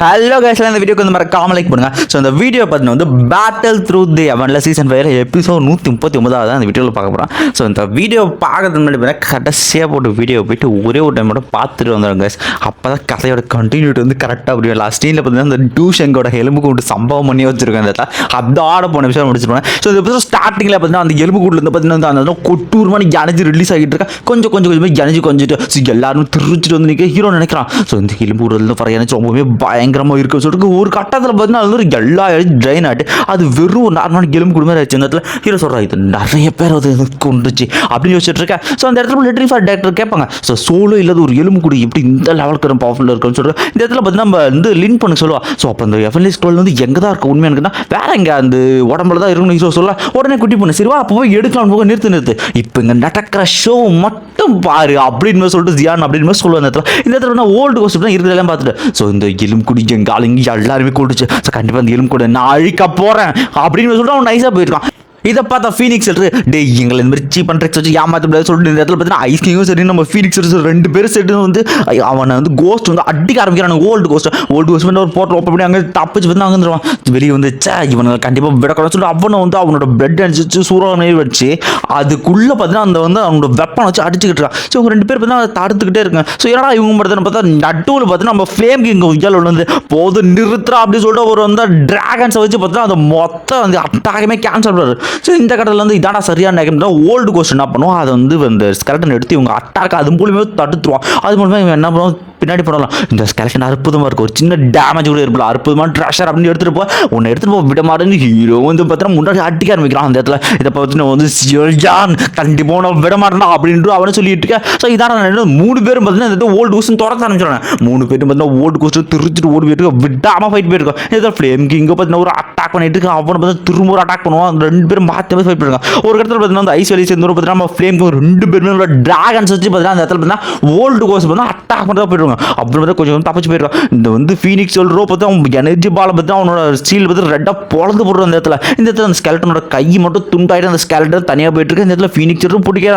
Hello கேஸ்ல இந்த வீடியோக்கு வந்து மறக்காம லைக் பண்ணுங்க. ஸோ இந்த வீடியோ பார்த்தீங்கன்னா வந்து பேட்டில் த்ரூ தி அவன்ல சீசன் ஃபைவ்ல எபிசோட் நூற்றி முப்பத்தி ஒன்பதாவது அந்த வீடியோவில் பார்க்க போகிறோம் ஸோ இந்த வீடியோ பார்க்கறதுக்கு முன்னாடி பார்த்தீங்கன்னா கடைசியாக போட்டு வீடியோ போயிட்டு ஒரே ஒரு டைம் மட்டும் பார்த்துட்டு வந்துடும் கேஸ் அப்போ தான் கதையோட கண்டினியூட்டி வந்து கரெக்டாக புரியும். லாஸ்ட் சீனில் பார்த்தீங்கன்னா இந்த டியூஷங்கோட எலும்பு கூட்டு சம்பவம் பண்ணி வச்சிருக்கேன் அந்த இடத்துல. அதோட போன விஷயம் முடிச்சிருப்பேன் ஸோ இந்த எபிசோட் ஸ்டார்டிங்கில் பார்த்தீங்கன்னா அந்த எலும்பு கூட்டில் பார்த்தீங்கன்னா வந்து அந்த கொட்டூர் மணி ரிலீஸ் ஆகிட்டு இருக்கா. கொஞ்சம் கொஞ்சம் கொஞ்சமாக ஜனஜி கொஞ்சிட்டு ஸோ எல்லாரும் திருச்சிட்டு வந்து நிற்க ஹீரோ நினைக்கிறான். ஸோ இந்த எலும்பு கூட்டில் வர எனக்கு ரொம்பவே பயங்கரமாக இருக்க. சொல்லிட்டு ஒரு கட்டத்தில் பார்த்தீங்கன்னா அது வந்து எல்லா ட்ரைன் ஆகிட்டு அது வெறும் ஒரு நார்மலான எலும்பு கூடு மாதிரி ஆச்சு இந்த இடத்துல ஹீரோ சொல்கிறா இது நிறைய பேர் அது கொண்டுச்சு அப்படின்னு யோசிச்சுட்டு இருக்கேன். ஸோ அந்த இடத்துல லிட்டரி ஃபார் டேரக்டர் கேட்பாங்க ஸோ சோலோ இல்லாத ஒரு எலும்பு குடி எப்படி இந்த லெவலுக்கு பவர்ஃபுல்லாக இருக்குன்னு சொல்லிட்டு இந்த இடத்துல பார்த்தீங்கன்னா நம்ம வந்து லிங்க் பண்ண சொல்லுவா ஸோ அப்போ அந்த எஃப்எல்ஏ ஸ்கோல் வந்து எங்கே தான் இருக்க? உண்மையாக இருக்குன்னா வேற எங்கே அந்த உடம்புல தான் இருக்கும்னு ஹீரோ சொல்ல. உடனே குட்டி பண்ண சரிவா அப்போ போய் எடுக்கலாம் போக நிறுத்து நிறுத்து. இப்போ இங்கே நடக்கிற ஷோ மட்டும் பாரு அப்படின்னு சொல்லிட்டு ஜியான் அப்படின்னு சொல்லுவாங்க இந்த இடத்துல. இந்த இடத்துல ஓல்டு கோஸ்ட் தான் இருக்கிறதெல்லாம் பார்த்துட்டு ஸோ இந்த எலும்பு குடி எல்லாருமே கூட்டுச்சு கண்டிப்பா கண்டிப்பாக அந்த எலும்பு கூட நான் அழிக்க போகிறேன் அப்படின்னு சொல்லிட்டு அவன் நைஸாக போயிருக்கான். இதை பார்த்தா ஃபீனிக்ஸ் எடுத்து டே எங்களை இந்த மாதிரி சீப் அண்ட் ட்ரிக்ஸ் வச்சு ஏமாத்த முடியாது சொல்லிட்டு இந்த இடத்துல பார்த்தீங்கன்னா ஐஸ் கிங்கும் சரி நம்ம ஃபீனிக்ஸ் ரெண்டு பேரும் சேர்த்து வந்து அவனை வந்து கோஸ்ட் வந்து அடிக்க ஆரம்பிக்கிறான் ஓல்டு கோஸ்ட் ஓல்டு கோஸ்ட் வந்து ஒரு போட்டு ஓப்பன் பண்ணி அங்கே தப்பிச்சு வந்து அங்கே வந்துடுவான் வெளியே வந்து சே இவனை கண்டிப்பாக விடக்கூடாது சொல்லிட்டு அவனை வந்து அவனோட பிளட் அடிச்சு சூறாவணி வச்சு அதுக்குள்ளே பார்த்தீங்கன்னா அந்த வந்து அவனோட வெப்பனை வச்சு அடிச்சுக்கிட்டு இருக்கான். ஸோ இவங்க ரெண்டு பேர் பார்த்தீங்கன்னா அதை தடுத்துக்கிட்டே இருக்காங்க. ஸோ ஏன்னா இவங்க மட்டும் பார்த்தா நடுவில் பார்த்தீங்கன்னா நம்ம ஃப்ளேம் கிங் உயல் வந்து போது நிறுத்துறா அப்படின்னு சொல்லிட்டு ஒரு வந்து டிராகன்ஸை வச்சு பார்த்தீங்கன்னா அந்த மொத்தம் வந்து அட்டாகமே கேன்சல் பண்ணுறாரு ஸோ இந்த கடத்தில் வந்து இதாடா சரியான நேரம் ஓல்டு கோஸ்ட் என்ன பண்ணுவோம் அதை வந்து இந்த ஸ்கெலட்டன் எடுத்து இவங்க அட்டாக் அது மூலியமே தடுத்துருவான் அது மூலமாக இவன் என்ன பண்ணுவோம் பின்னாடி போடலாம். இந்த கலெக்ஷன் அற்புதமாக இருக்கும் ஒரு சின்ன டேமேஜ் கூட இருப்பல. அற்புதமான ட்ரெஷர் அப்படின்னு எடுத்துகிட்டு போ. உன்னை எடுத்துகிட்டு போக விட மாட்டேன்னு ஹீரோ வந்து பார்த்தீங்கன்னா முன்னாடி அடிக்க ஆரம்பிக்கிறான் அந்த இடத்துல. இதை பார்த்து நான் வந்து சியான் கண்டிப்பாக நான் விட மாட்டேன் அப்படின்ட்டு அவனை சொல்லிட்டு இருக்கேன் ஸோ இதான் நான் மூணு பேரும் பார்த்தீங்கன்னா இந்த ஓல்டு கோஸ்ட் துரத்த ஆரம்பிச்சிடுறேன் மூணு பேரும் பார்த்தீங்கன்னா ஓல்டு கோஸ்ட் திருச்சிட்டு ஓடி போயிட்டு விடாமல் ஃபைட் போயிருக்கோம் இதில் ஃப்ளேம் கிங்க பார்த்தீங்கன்னா ஒரு அட்டாக் பண்ணிட்டு இருக்கான் அவனை பார்த்து திரும்ப ஒரு அட்டாக் பண்ணுவான். ரெண்டு பேரும் மாற்றி மாற்றி ஃபைட் பண்ணிருக்காங்க ஒரு இடத்துல பார்த்தீங்கன்னா அந்த ஐஸ் வெளியே சேர்ந்து பார்த்தீங்கன்னா நம்ம ஃப்ளேம் ரெண்டு பேருமே டிராகன்ஸ் வச்சு பார்த்தீங்கன்னா அந்த இடத்துல பார்த்தீங்கன்னா ஓல்டு கோஸ்ட் பார்த்தீங்கன்னா அட்டாக் பண்ணிட்டு போயிடுவாங்க அப்புறம் பார்த்தா கொஞ்சம் கொஞ்சம் தப்பிச்சு போயிருக்கான் இந்த வந்து ஃபீனிக்ஸ் சொல்கிறோ பார்த்தா அவன் எனர்ஜி பாலை பார்த்து அவனோட ஸ்டீல் பார்த்து ரெட்டாக பொழந்து போடுற அந்த இடத்துல. இந்த இடத்துல அந்த ஸ்கெல்டனோட கை மட்டும் துண்டாயிட்டு அந்த ஸ்கெல்டன் தனியாக போயிட்டு இருக்கு. இந்த இடத்துல ஃபீனிக்ஸ் பிடிக்கிற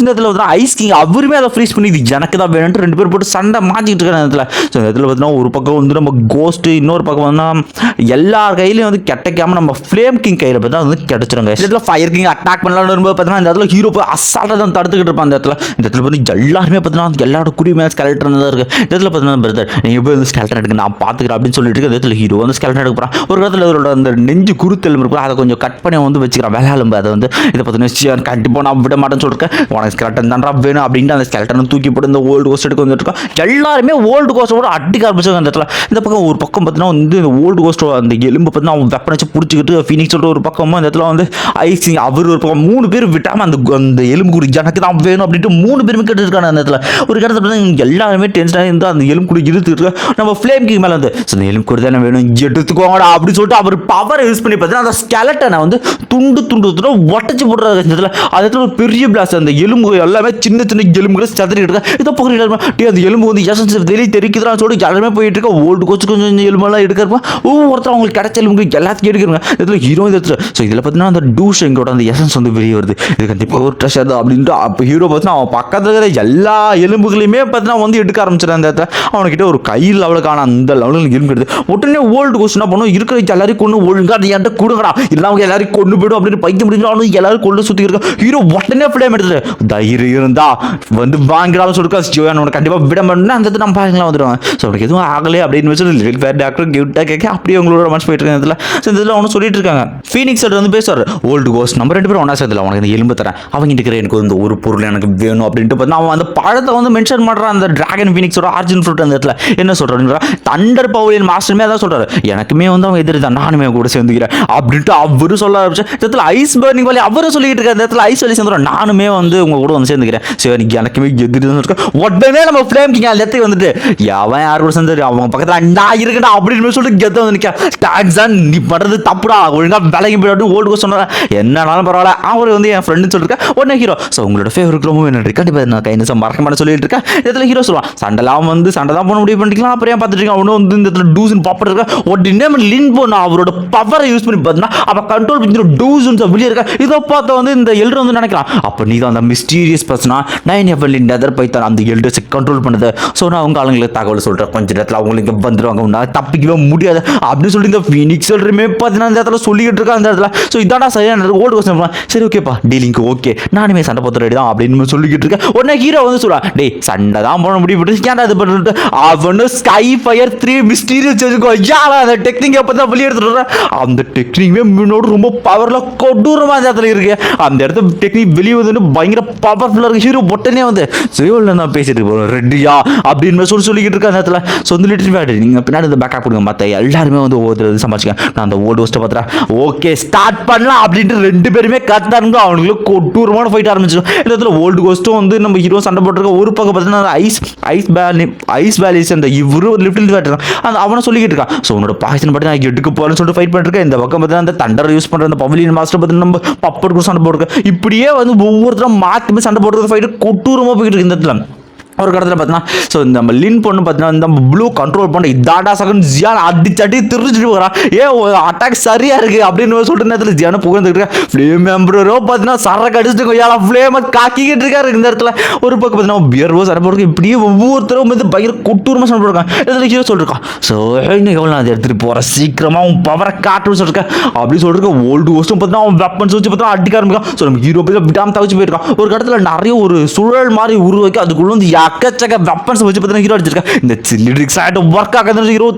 இந்த இடத்துல வந்து ஐஸ் கிங் அவருமே அதை ஃப்ரீஸ் பண்ணி இது எனக்கு தான் வேணும்ட்டு ரெண்டு பேர் போட்டு சண்டை மாற்றிக்கிட்டு இருக்காங்க இந்த இடத்துல. ஸோ இந்த இடத்துல பார்த்தீங்கன்னா ஒரு பக்கம் வந்து நம்ம கோஸ்ட்டு இன்னொரு பக்கம் வந்து எல்லார் கையிலையும் வந்து கிடைக்காம நம்ம ஃப்ளேம் கிங் கையில் பார்த்தா வந்து கிடச்சிருங்க இந்த இடத்துல ஃபயர் கிங் அட்டாக் பண்ணலாம்னு வரும்போது பார்த்தீங்கன்னா இந்த இடத்துல ஹீரோ போய் அசால்ட்டாக தான் தடுத்துக்கிட்டு இருப்பான் அந்த இடத்துல. இந்த இடத்துல வந்து எல்லாருமே பார்த்தீங்கன்னா எல்லாரோட குடியுமே ஸ்கெலட்டன் தான் இருக்குது இந்த இடத்துல பார்த்தீங்கன்னா பிரதர் நீங்கள் போய் வந்து ஸ்கெலட்டன் எடுக்க நான் பார்த்துக்கிறேன் அப்படின்னு சொல்லிட்டு இருக்கு இடத்துல ஹீரோ வந்து ஸ்கெலட்டன் எடுக்க போகிறான் ஒரு இடத்துல அவரோட அந்த நெஞ்சு குருத்தெலும்பு இருக்கும் அதை கொஞ்சம் கட் பண்ணி வந்து வச்சுக்கிறான். விளையாளும்பு அதை வந்து இதை பார்த்தீங்கன்னா கண்டிப்பாக நான் விட மாட்டேன்னு சொல்லிருக்கேன் உனக்கு ஸ்கெல்டன் தான்டா வேணும் அப்படின்ட்டு அந்த ஸ்கெலட்டனை தூக்கி போட்டு இந்த ஓல்டு கோஸ்ட் எடுக்க வந்துட்டு இருக்கோம் எல்லாருமே ஓல்டு கோஸ்டோட அடிக்க ஆரம்பிச்சாங்க அந்த இடத்துல. இந்த பக்கம் ஒரு பக்கம் பார்த்தீங்கன்னா வந்து இந்த ஓல்டு கோஸ்டோட அந்த எலும்பு பார்த்தீங்கன்னா அவன் வெப்பனை வச்சு பிடிச்சிக்கிட்டு ஃபீனிக்ஸ் ஒரு பக்கமும் அந்த இடத்துல வந்து ஐசிங் அவர் ஒரு பக்கம். மூணு பேர் விட்டாமல் அந்த அந்த எலும்பு குடி எனக்கு தான் வேணும் அப்படின்ட்டு மூணு பேருமே கேட்டுருக்காங்க அந்த இடத்துல. ஒரு இடத்துல பார்த்தீங்கன்னா எல்லாருமே டென்ஷனாக இருந்து அந்த எலும்பு குடி இழுத்துட்டு இருக்க நம்ம ஃப்ளேம் கிங் மேலே வந்து "So, எலும்பு குடி தானே வேணும் எடுத்துக்கோங்கடா அப்படின்னு சொல்லிட்டு அவர் பவரை யூஸ் பண்ணி பார்த்தீங்கன்னா அந்த ஸ்கெலட்டனை வந்து துண்டு துண்டு துண்டு ஒட்டச்சு போடுறாரு கஷ்டத்தில் இடத்துல. ஒரு பெரிய பிளாஸ் அந்த எலும்பு எல்லாமே சின்ன சின்ன எலும்புகளை சதுரிட்டு இருக்கா. இதை பக்கம் டே அந்த எலும்பு வந்து எசன்ஸ் வெளியே தெரிக்குதுறான்னு சொல்லிட்டு எல்லாருமே போயிட்டு இருக்கா ஓல்டு கோச்சு கொஞ்சம் கொஞ்சம் எலும்பெல்லாம் எடுக்கிறப்ப ஒவ்வொருத்தர் அவங்களுக்கு கிடைச்ச எலும்பு எல்லாத்தையும் எடுக்கிறாங்க இதில் ஹீரோ எடுத்து ஸோ இதில் பார்த்தீங்கன்னா அந்த டூஷ் எங்கோட அந்த எசன்ஸ் வந்து வெளியே வருது. இது கண்டிப்பாக ஒரு ட்ரெஷர் தான் அப்படின்ட்டு அப்போ ஹீரோ பார்த்தீங்கன்னா அவன் பக்கத்தில் இருக்கிற எல்லா எலும்புகளையுமே பார்த்தீங்கன்னா வந்து எடுக்க ஆரம்பிச்சிடான் அந்த இடத்துல. அவனுக்கிட்ட ஒரு கையில் லெவலுக்கான அந்த லெவலில் எலும்பு எடுத்து உடனே ஓல்டு கோச்சு என்ன பண்ணும் இருக்கிற எல்லாரையும் கொண்டு ஒழுங்கா நீ என்கிட்ட கொடுங்கடா. இல்லாம எல்லாரையும் கொண்டு போயிடும். அப்படின்னு பைக்க முடிஞ்சு அவனு எல்லாரும் கொண்டு சுற்றி இருக்க. ஹீரோ உடனே ஃப்ளேம் எடுத்துட்டு தைரியம் இருந்தா வந்து வாங்கிடாலும் சொல்லிருக்கா சிவன் உனக்கு கண்டிப்பாக விட மாட்டேன்னா அந்த இடத்துல நம்ம பாருங்களா வந்துடுவாங்க ஸோ அவனுக்கு எதுவும் ஆகலையே அப்படின்னு வச்சு வேறு டாக்டர் கிஃப்டாக கேட்க அப்படியே உங்களோட மனசு போயிட்டு இருக்க இதில் ஸோ இந்த இதில் அவனு சொல்லிட்டு இருக்காங்க. ஃபீனிக்ஸ் வந்து பேசுவார் ஓல்டு கோஸ் நம்ம ரெண்டு பேரும் ஒன்றா சேர்த்துல உனக்கு இந்த எலும்பு தரேன். அவங்க இருக்கிற எனக்கு வந்து ஒரு பொருள் எனக்கு வேணும் அப்படின்ட்டு பார்த்தா அவன் அந்த பழத்தை வந்து மென்ஷன் பண்ணுறான் அந்த டிராகன் ஃபீனிக்ஸ் ஃபீனிக்ஸோட ஆர்ஜின் ஃப்ரூட் அந்த இடத்துல. என்ன சொல்கிறாருன்னா தண்டர் பவுலின் மாஸ்டருமே அதான் சொல்கிறாரு எனக்குமே வந்து அவன் எதிரி தான். நானுமே கூட சேர்ந்துக்கிறேன். அப்படின்ட்டு அவரும் சொல்ல ஆரம்பிச்சு இந்த இடத்துல ஐஸ் பர்னிங் வழி அவரும் சொல்லிட்டு இருக்காரு. இந்த இடத்துல ஐஸ் வழி சேர்ந்துடும் நானுமே வந்து உங்க கூட வந்து சேர்ந்துக்கிறேன். சரி எனக்குமே எதிரி தான் இருக்கேன் உடனே நம்ம ஃப்ளேம் கிங் அந்த இடத்துக்கு வந்துட்டு எவன் யார் கூட சேர்ந்து அவங்க பக்கத்தில் நான் இருக்கடா அப்படின்னு சொல்லிட்டு கெத்த வந்து நிற்க டாக்ஸான் நீ பண்ணுறது தப்புடா. ஒழுங்காக விலகி போயிட்டு ஓல்டு சொன்னார். சொன்னா என்னன்னாலும் பரவாயில்ல. அவர் வந்து என் ஃப்ரெண்டுன்னு சொல்லிருக்கேன் உடனே ஹீரோ ஸோ உங்களோட ஃபேவரட் ரொம்ப வேணும் கண்டிப்பாக நான் கைநசம் மறக்க மாட்டேன் சொல்லிட்டு இருக்கேன். இடத்துல ஹீரோ சொல்லுவான். சண்டை எல்லாம் வந்து சண்டை தான் போன முடிவு பண்ணிக்கலாம் அப்புறம் ஏன் பார்த்துட்டு அவனும் வந்து இந்த இடத்துல டூஸ்னு பாப்பர் இருக்கா? உடனே லின் பண்ண அவரோட பவரை யூஸ் பண்ணி பார்த்தீங்கன்னா அவன் கண்ட்ரோல் பண்ணி டூஸ்னு வெளியே இருக்கா? இதை பார்த்த வந்து இந்த எல்டர் வந்து நினைக்கிறான் அப்போ நீ தான் அந்த மிஸ்டீரியஸ் பர்சனா நைன் எஃப்எல் நெதர் பைத்தான் அந்த எல்டர்ஸை கண்ட்ரோல் பண்ணுது. ஸோ நான் அவங்க ஆளுங்களுக்கு தகவல் சொல்கிறேன் கொஞ்ச நேரத்தில் அவங்களுக்கு வந்துடுவாங்க உன்னால் தப்பிக்கவே முடியாது. அப்படின்னு சொல்லி இந்த ஃபினிக்ஸ் எல்டருமே பார்த்தீங்கன்னா இந்த இடத்துல சொல்லிக்கிட்டு இருக்கா அந்த இடத்துல. ஸோ இதாடா சரியான ஓல்டு கொஸ்டின் சரி ஓகேப்பா டீலிங்க்கு ஓகே நானுமே சண்டை போத்த ரெடி தான் அப்படின்னு சொல்லிக்கிட்டு இருக்கேன். உடனே ஹீரோ வந்து சொல்றான் டேய் சண்டை தான் போன முடிவு பண்ணி ஏன்டா இது பண்ணிட்டு அவனும் ஸ்கை ஃபயர் த்ரீ மிஸ்டீரியஸ் வச்சுக்கோ யாரா அந்த டெக்னிக் எப்போ தான் வெளியே எடுத்துட்டு அந்த டெக்னிக்மே முன்னோடு ரொம்ப பவரில் கொடூரமாக அந்த இடத்துல இருக்கு. அந்த இடத்துல டெக்னிக் வெளியே வந்து பயங்கர பவர்ஃபுல்லாக இருக்கு. ஹீரோ பொட்டனே வந்து சிவலில் நான் பேசிட்டு போகிறோம் ரெட்டியா அப்படின்னு சொல்லி சொல்லிக்கிட்டு இருக்க அந்த இடத்துல. சொந்த வந்து லிட்டர் பேட் நீங்கள் பின்னாடி இந்த பேக்கப் கொடுங்க. மற்ற எல்லாருமே வந்து ஒவ்வொரு சமாளிச்சுக்க. நான் அந்த ஓல்டு ஹோஸ்ட்டை பார்த்துறேன். ஓகே ஸ்டார்ட் பண்ணலாம் அப்படின்ட்டு ரெண்டு பேருமே கத்தாருங்க அவனுக்கு கொட்டூரமான ஃபைட் ஆரம்பிச்சிடும் இந்த இடத்துல ஓல்டு கோஸ்ட்டும் வந்து நம்ம ஹீரோ சண்டை போட்டிருக்க. ஒரு பக்கம் பார்த்தீங்கன்னா ice ice bay ice valleys அந்த இவரு லிட்டில் வேட்டர் அந்த அவனை சொல்லிக்கிட்டு இருக்கான். ஸோ உன்னோட பாய்சன் பற்றி நான் எடுக்க போகலன்னு சொல்லிட்டு ஃபைட் பண்ணிருக்கேன் இந்த பக்கம் பார்த்தீங்கன்னா அந்த தண்டர் யூஸ் பண்ணுற அந்த பவிலியன் மாஸ்டர் பார்த்து நம்ம பப்பருக்கு சண்டை போட்டுருக்கேன் இப்படியே வந்து ஒவ்வொருத்தரும் மாற்றி சண்டை போடுறது ஃபைட்டு கொட்டூரமாக போய்கிட்டு இருக்கு இந்த இடத்துல. ஒரு கடத்தில் பார்த்தீங்கன்னா ஸோ நம்ம லின் பொண்ணு பார்த்தீங்கன்னா இந்த ப்ளூ கண்ட்ரோல் பண்ண இதாடா சகன் ஜியான் அடிச்சு அடி திருச்சிட்டு போகிறான் ஏன் அட்டாக் சரியா இருக்கு அப்படின்னு சொல்லிட்டு நேரத்தில் ஜியான புகழ்ந்துட்டு இருக்கேன் ஃப்ளேம் மெம்பரோ பார்த்தீங்கன்னா சரக்கு அடிச்சுட்டு கொய்யால ஃப்ளேமை காக்கிக்கிட்டு இருக்காரு இந்த இடத்துல. ஒரு பக்கம் பார்த்தீங்கன்னா பியர்வோ சரப்போருக்கு போடுறது இப்படியே ஒவ்வொருத்தரும் வந்து பயங்கர கொட்டூரமாக சண்டை இதில் ஹீரோ சொல்லிருக்கான். ஸோ இன்னும் எவ்வளோ நான் அதை எடுத்துகிட்டு போகிறேன் சீக்கிரமாக அவன் பவரை காட்டுன்னு சொல்லிருக்கேன் அப்படி சொல்லிருக்கேன் ஓல்டு ஓஸ்டும் பார்த்தீங்கன்னா அவன் வெப்பன்ஸ் வச்சு பார்த்தா அடிக்க ஆரம்பிக்கான் ஸோ நம்ம ஹீரோ போய் விடாமல் தவிச்சு போயிருக்கான். ஒரு இடத்துல நிறைய ஒரு சுழல் மாதிரி உருவாக்கி அதுக்குள்ளே வந்து அக்கச்சக்க வெப்பன்ஸ் வச்சு பார்த்தீங்கன்னா ஹீரோ அடிச்சிருக்கா. இந்த சில்லிட்ரிக்ஸ் ஆகிட்டு ஒர்க் ஆகாதுன்னு ஹீரோ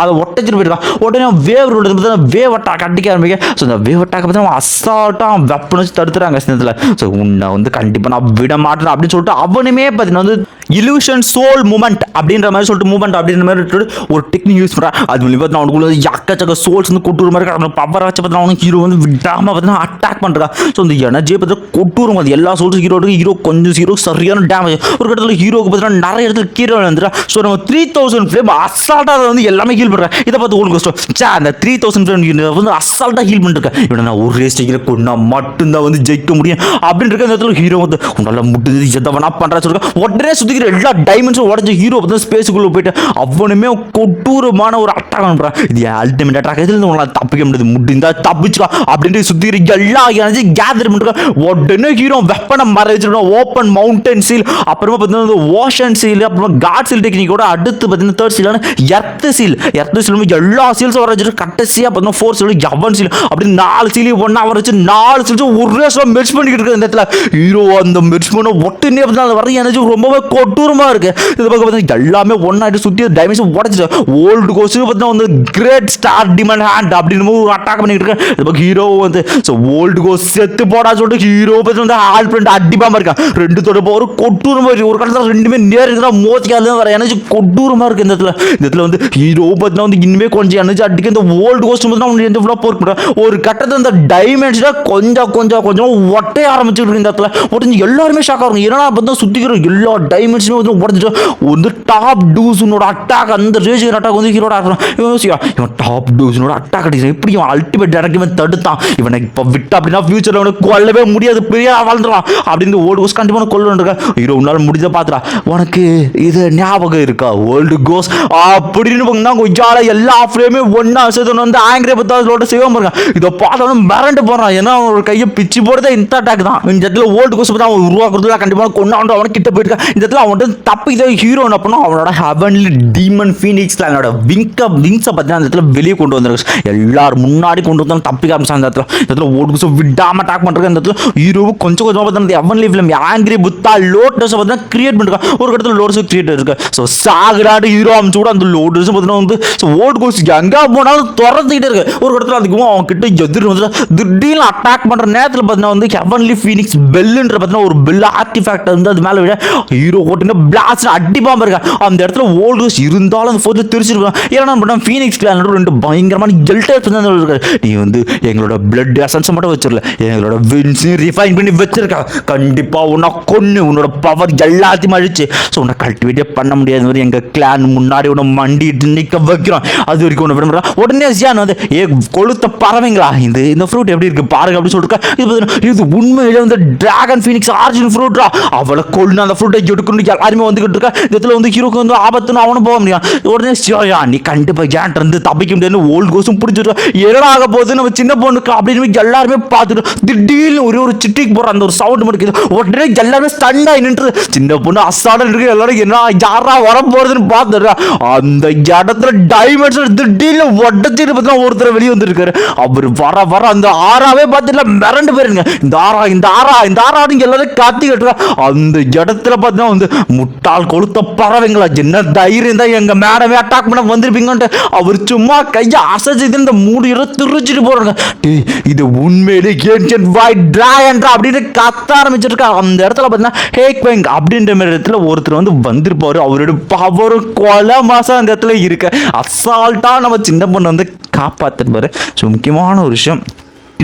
அதை ஒட்டச்சிட்டு போயிருக்கான். உடனே வேவ் ரோடு பார்த்தீங்கன்னா வேவ் அட்டாக் அடிக்க ஆரம்பிக்க. ஸோ இந்த வேவ் அட்டாக் பார்த்தீங்கன்னா அசால்ட்டாக வெப்பன் வச்சு தடுத்துறாங்க சின்னத்தில் ஸோ உன்னை வந்து கண்டிப்பாக நான் விட மாட்டேன் அப்படின்னு சொல்லிட்டு அவனுமே பார்த்தீங்கன்னா வந்து இலூஷன் சோல் மூமெண்ட் அப்படின்ற மாதிரி சொல்லிட்டு மூமெண்ட் அப்படின்ற மாதிரி ஒரு டெக்னிக் யூஸ் பண்ணுறான் அது மூலியமாக அவனுக்குள்ள எக்கச்சக்க சோல்ஸ் வந்து கொட்டுற மாதிரி அவனை பவர் வச்சு பார்த்தீங்கன்னா அவனுக்கு ஹீரோ வந்து விடாமல் பார்த்தீங்கன்னா அட்டாக் பண்ணுறான் ஸோ இந்த எனர்ஜியை பார்த்து கொட்டூரும் அது எல்லா சோல்ஸும் ஹீரோ ஹீரோ கொஞ்சம் ஹீரோ சரியான டேமேஜ் ஒரு இடத்துல ஹீரோக்கு பார்த்தீங்கன்னா நிறைய இடத்துல கீழே வந்துடுறா ஸோ நம்ம த்ரீ தௌசண்ட் ஃப்ளேம் அசால்ட்டாக வந்து எல்லாமே ஹீல் பண்ணுறேன் இதை பார்த்து உங்களுக்கு கஷ்டம். சே அந்த த்ரீ தௌசண்ட் ஃப்ளேம் வந்து அசால்ட்டாக ஹீல் பண்ணிருக்கேன் இவனை நான் ஒரே ஸ்டேஜில் கொண்டா மட்டும்தான் வந்து ஜெயிக்க முடியும். அப்படின்னு இருக்க இந்த இடத்துல ஹீரோ வந்து உன்னால் முடிஞ்சது எதை வேணா பண்ணுறா சொல்லுங்க உடனே இருக்கிற எல்லா டைமண்ட்ஸும் உடஞ்சி ஹீரோ வந்து ஸ்பேஸுக்குள்ளே போயிட்டு அவனுமே கொட்டூரமான ஒரு அட்டாக் அனுப்புறான் இது அல்டிமேட் அட்டாக் இதில் உங்களால் தப்பிக்க முடியாது? முடிந்தா தப்பிச்சுக்கா. அப்படின்ட்டு சுற்றிக்கிற எல்லா எனர்ஜி கேதர் பண்ணிருக்கான் உடனே ஹீரோ வெப்பனை மர வச்சிருக்கோம். ஓப்பன் மவுண்டன் சீல் அப்புறமா பார்த்தீங்கன்னா ஓஷன் சீல் அப்புறமா காட் சீல் டெக்னிக்கோட அடுத்து பார்த்தீங்கன்னா தேர்ட் சீலான எர்த்து சீல் எர்த்து சீல் எல்லா சீல்ஸும் வர வச்சுட்டு கடைசியாக பார்த்தீங்கன்னா ஃபோர் சீல் எவன் சீல் அப்படி நாலு சீலையும் ஒன்றா வர வச்சு நாலு சீல்ஸும் ஒரே சொல்ல மெர்ச் பண்ணிக்கிட்டு இருக்கு இந்த இடத்துல. ஹீரோ அந்த மெர்ச் பண்ண ஒட்டுனே பார்த்தீங்கன்னா வர எனர்ஜி ரொம்பவே கொட்டூரமாக இருக்கு. இது பக்கம் பார்த்தீங்கன்னா எல்லாமே ஒன்றாயிட்டு சுற்றி டைமென்ஷன் உடச்சிட்டு ஓல்டு கோஸ்ட் பார்த்தீங்கன்னா வந்து கிரேட் ஸ்டார் டிமண்ட் ஹேண்ட் அப்படின்னு ஒரு அட்டாக் பண்ணிட்டு இருக்கேன் இது பக்கம் ஹீரோ வந்து ஸோ ஓல்டு கோஸ் செத்து போடா சொல்லிட்டு ஹீரோ பற்றி வந்து ஆல் ஃப்ரெண்ட் அடிப்பாம இருக்கான். ரெண்டு தொட ஒரு கொட்டூரமாக இருக்குது ஒரு காலத்தில் ரெண்டுமே நேர் இருக்கிறா மோதிக்காத வர எனர்ஜி கொட்டூரமாக இருக்கு இந்த இடத்துல. இந்த இடத்துல வந்து ஹீரோ பார்த்தீங்கன்னா வந்து இனிமே கொஞ்சம் எனர்ஜி அடிக்க இந்த ஓல்டு கோஸ்ட் வந்து அவனுக்கு எந்த ஃபுல்லாக போர்க் பண்ணுறேன் ஒரு கட்டத்தில் இந்த டைமென்ஷனாக கொஞ்சம் கொஞ்சம் கொஞ்சம் ஒட்டைய ஆரம்பிச்சுட்டு இருக்கு இந்த இடத்துல. உடஞ்சி எல்லாருமே ஷாக் ஆகும் ஏன்னா பார்த்தா சுற்றிக்கிற எல்லா டைமென்ஷனும் வந்து உடஞ்சிட்டு வந்து டாப் டூஸுனோட அட்டாக் அந்த ரேஜிங் அட்டாக் வந்து ஹீரோட ஆடுறான் இவன் யோசிக்கா இவன் டாப் டூஸுனோட அட்டாக் அடிக்கிறான். எப்படி இவன் அல்டிமேட் டேரக்ட் இவன் தடுத்தான்? இவனை இப்போ விட்டா அப்படின்னா ஃபியூச்சரில் அவனுக்கு கொல்லவே முடியாது. பெரிய வாழ்ந்துடலாம் அப்படின்னு ஓல்டு கோஸ் கண்டிப்பாக கொல்லணும் இருக்கா ஹீரோ உன்னால் முடிஞ்ச பார்த்துடா. உனக்கு இது ஞாபகம் இருக்கா? ஓல்டு கோஸ் அப்படின்னு பார்த்தீங்கன்னா கொஞ்சால எல்லா ஃப்ரேமே ஒன்றா சேர்த்து வந்து ஆங்கிரே பத்தாவது செய்வோம் இருக்கான். இதை பார்த்தவனும் மிரண்டு போகிறான் ஏன்னா அவன் கையை பிச்சு போடுறதே இந்த அட்டாக் தான். இந்த இடத்துல ஓல்டு கோஸ் பார்த்தா அவன் உருவாக்குறதுல கண்டிப்பாக கொண்டாண்டு அவனை கிட்ட போயிருக்கான். இந்த இடத்துல அவன் வந்து தப்பு இதை ஹீரோ என்ன பண்ணா அவனோட ஹெவன்லி டீமன் ஃபீனிக்ஸ் அவனோட விங்க விங்ஸை பற்றி அந்த இடத்துல வெளியே கொண்டு வந்துருக்கு எல்லாரும் முன்னாடி கொண்டு வந்தாலும் தப்பி ஆரம்பிச்சான் அந்த இடத்துல. இந்த இடத்துல ஓல்டு கோஸ் விடாம அட்டாக் பண்ணுறது அந்த இடத்துல ஹீரோ கொஞ்சம் கொஞ்சமாக பார்த்தா heavenly film angry Buddha lotus பார்த்தீங்கன்னா கிரியேட் பண்ணிருக்கான். ஒரு இடத்துல லோட்டஸ் கிரியேட் இருக்கு ஸோ சாகராடு ஹீரோ அமைச்சு கூட அந்த லோட்டஸ் பார்த்தீங்கன்னா வந்து ஸோ ஓட் கோஸ் எங்கே போனாலும் திறந்துக்கிட்டே இருக்கு. ஒரு இடத்துல அதுக்கும் அவன் கிட்ட எதிர் வந்து திடீர்னு அட்டாக் பண்ணுற நேரத்தில் பார்த்தீங்கன்னா வந்து ஹெவன்லி ஃபீனிக்ஸ் பெல்லுன்ற பார்த்தீங்கன்னா ஒரு பெல் ஆர்டிஃபேக்ட் வந்து அது மேலே விட ஹீரோ போட்டுங்க பிளாஸ்ட் அடிப்பாம இருக்கா? அந்த இடத்துல ஓல்டு இருந்தாலும் அந்த ஃபோர்த்து தெரிச்சிருக்கான் ஏன்னா பண்ண ஃபீனிக்ஸ் கிளான் ரெண்டு பயங்கரமான எல்டர்ஸ் இருக்காரு நீ வந்து எங்களோட பிளட் அசன்ஸ் மட்டும் வச்சிடல எங்களோட வின்ஸையும் ரிஃபைன் பண்ணி வச்சிருக்கா. கண்டிப்பாக உன்னை கொன்று உன்னோட பவர் எல்லாத்தையும் அழிச்சு. ஸோ உன்னை கல்டிவேட்டே பண்ண முடியாது. மாதிரி எங்கள் கிளான் முன்னாடி உன்னை மண்டிட்டு நிற்க வைக்கிறோம். அது வரைக்கும் உன்னை விரும்புகிறா உடனே ஜியான் வந்து ஏ கொளுத்த பறவைங்களா? இந்த இந்த ஃப்ரூட் எப்படி இருக்கு? பாருங்க அப்படின்னு சொல்லிட்டு இது பார்த்தீங்கன்னா, இது உண்மையிலே வந்து டிராகன் ஃபீனிக்ஸ் ஆர்ஜின் ஃப்ரூட்ரா அவளை கொண்டு அந்த ஃப்ரூட்டை எடுக்கணும் பொண்ணு எல்லாருமே வந்துகிட்டு இருக்கா? இந்த இடத்துல வந்து ஹீரோக்கு வந்து ஆபத்துன்னு அவனும் போக முடியும். உடனே சிவயா நீ கண்டிப்பாக ஏன்ட்டு இருந்து தப்பிக்க முடியாதுன்னு ஓல்டு கோஸும் பிடிச்சிருக்கா என்னடா ஆக போகுது நம்ம சின்ன பொண்ணுக்கு அப்படின்னு எல்லாருமே பார்த்துட்டு திடீர்னு ஒரே ஒரு சிட்டிக்கு போகிற அந்த ஒரு சவுண்ட் மட்டும் உடனே எல்லாருமே ஸ்டண்டாக நின்று சின்ன பொண்ணு அசாடம் இருக்கு. எல்லாரும் என்ன யாரா வர போகிறதுன்னு பார்த்துடுறா அந்த இடத்துல டைமண்ட்ஸ் திடீர்னு உடச்சிட்டு பார்த்தா ஒருத்தர் வெளியே வந்துருக்காரு. அவர் வர வர அந்த ஆறாவே பார்த்துட்டு மிரண்டு போயிருங்க. இந்த ஆறா இந்த ஆறா இந்த ஆறா நீங்க எல்லாரும் காத்தி கட்டுறா அந்த இடத்துல பார்த்தா வந்து முட்டாள் கொளுத்த பறவைங்களா? என்ன தைரியம் தான் எங்கள் மேடமே அட்டாக் பண்ண வந்திருப்பீங்கன்ட்டு. அவர் சும்மா கையை அசைச்சது இந்த மூடியில திருச்சிட்டு போறாங்க. டேய் இது உண்மையிலே ஏன்ஷியன்ட் வைட் டிராகன்டா அப்படின்னு கத்த ஆரம்பிச்சிருக்கா. அந்த இடத்துல பார்த்தீங்கன்னா ஹேக் வெங் அப்படின்ற மாதிரி இடத்துல ஒருத்தர் வந்து வந்திருப்பார். அவரோட பவரும் கொலை மாசம் அந்த இடத்துல இருக்கு. அசால்ட்டாக நம்ம சின்ன பொண்ணு வந்து காப்பாத்திருப்பாரு ஸோ முக்கியமான ஒரு விஷயம்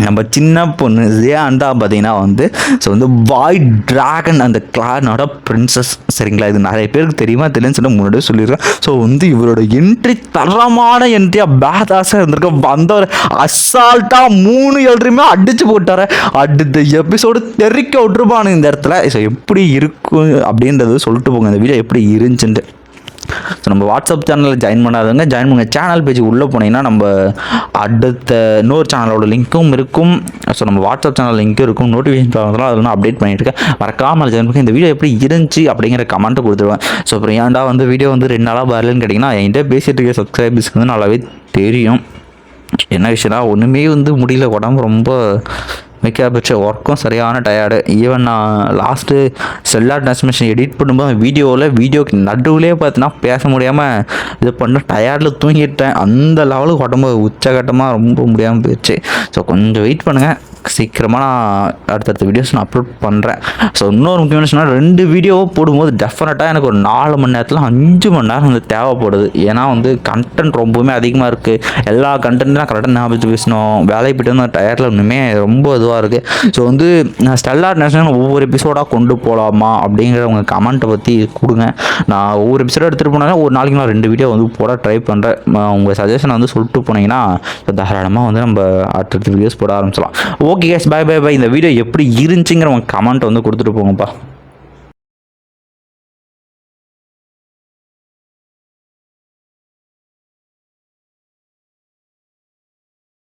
நம்ம சின்ன பொண்ணு ஜியாண்டா பார்த்தீங்கன்னா வந்து ஸோ வந்து பாய் டிராகன் அந்த கிளானோட பிரின்சஸ் சரிங்களா? இது நிறைய பேருக்கு தெரியுமா? தெரியும்னு சொல்லி முன்னாடியே சொல்லியிருக்கேன். ஸோ வந்து இவரோட என்ட்ரி தரமான என்ட்ரியாக பேதாஸாக இருந்திருக்க. வந்தவர் அசால்ட்டாக மூணு எல்ட்ரியுமே அடிச்சு போட்டார். அடுத்த எபிசோடு தெறிக்க விட்டுருப்பானு இந்த இடத்துல. ஸோ எப்படி இருக்கும் அப்படின்றத சொல்லிட்டு போங்க. இந்த வீடியோ எப்படி இருந்துச்சுன்ட்டு. ஸோ நம்ம வாட்ஸ்அப் சேனலில் ஜாயின் பண்ணாதவங்க ஜாயின் பண்ணுங்க. சேனல் பேஜ் உள்ளே போனீங்கன்னா நம்ம அடுத்த இன்னொரு சேனலோட லிங்க்கும் இருக்கும். ஸோ நம்ம வாட்ஸ்அப் சேனல் லிங்க்கும் இருக்கும். நோட்டிஃபிகேஷன் அதெல்லாம் அதெல்லாம் அப்டேட் பண்ணிட்டுருக்கேன் மறக்காமல் ஜாயின் பண்ணி இந்த வீடியோ எப்படி இருந்துச்சு அப்படிங்கிற கமெண்ட்டை கொடுத்துருவேன். ஸோ அப்புறம் ஏன்டா வந்து வீடியோ வந்து ரெண்டு நாளாக வரலன்னு கேட்டிங்கன்னா என்கிட்ட பேசிகிட்டு இருக்க சப்ஸ்கிரைபர்ஸ்க்கு வந்து நல்லாவே தெரியும். என்ன விஷயம்னா ஒன்றுமே வந்து முடியல. உடம்பு ரொம்ப மிக்க ஒர்க்கும் சரியான டயர்டு ஈவன் நான் லாஸ்ட்டு செல்லார் டிரான்ஸ்மிஷன் எடிட் பண்ணும்போது வீடியோவில் வீடியோக்கு நடுவுலே பார்த்தீங்கன்னா பேச முடியாமல் இது பண்ண டயர்டில் தூங்கிட்டேன். அந்த லெவலுக்கு உடம்பு உச்சகட்டமாக ரொம்ப முடியாமல் போயிடுச்சு. ஸோ கொஞ்சம் வெயிட் பண்ணுங்கள் சீக்கிரமாக நான் அடுத்தடுத்த வீடியோஸ் நான் அப்லோட் பண்ணுறேன் ஸோ இன்னொரு முக்கியமான விஷயம் ரெண்டு வீடியோவை போடும்போது டெஃபினட்டாக எனக்கு ஒரு நாலு மணி நேரத்தில் அஞ்சு மணி நேரம் வந்து தேவைப்படுது. ஏன்னா வந்து கண்டென்ட் ரொம்பவுமே அதிகமாக இருக்குது எல்லா கண்டென்ட்டும் கரெக்டாக ஞாபகத்து பேசணும். வேலைக்கு போயிட்டு வந்து டயரில் இன்னுமே ரொம்ப இதுவாக இருக்குது ஸோ வந்து நான் ஸ்டெல்லார் நேஷனல் ஒவ்வொரு எபிசோடாக கொண்டு போகலாமா அப்படிங்கிற உங்கள் கமெண்ட்டை பற்றி கொடுங்க. நான் ஒவ்வொரு எபிசோடாக எடுத்துகிட்டு போனாலும் ஒரு நாளைக்கு நான் ரெண்டு வீடியோ வந்து போட ட்ரை பண்ணுறேன் உங்கள் சஜஷனை வந்து சொல்லிட்டு போனீங்கன்னா தாராளமாக வந்து நம்ம அடுத்தடுத்த வீடியோஸ் போட ஆரம்பிச்சலாம் okay okay guys bye bye bye இந்த வீடியோ எப்படி இருந்துச்சுங்கிற உங்கள் கமெண்ட் வந்து கொடுத்துட்டு போங்கப்பா.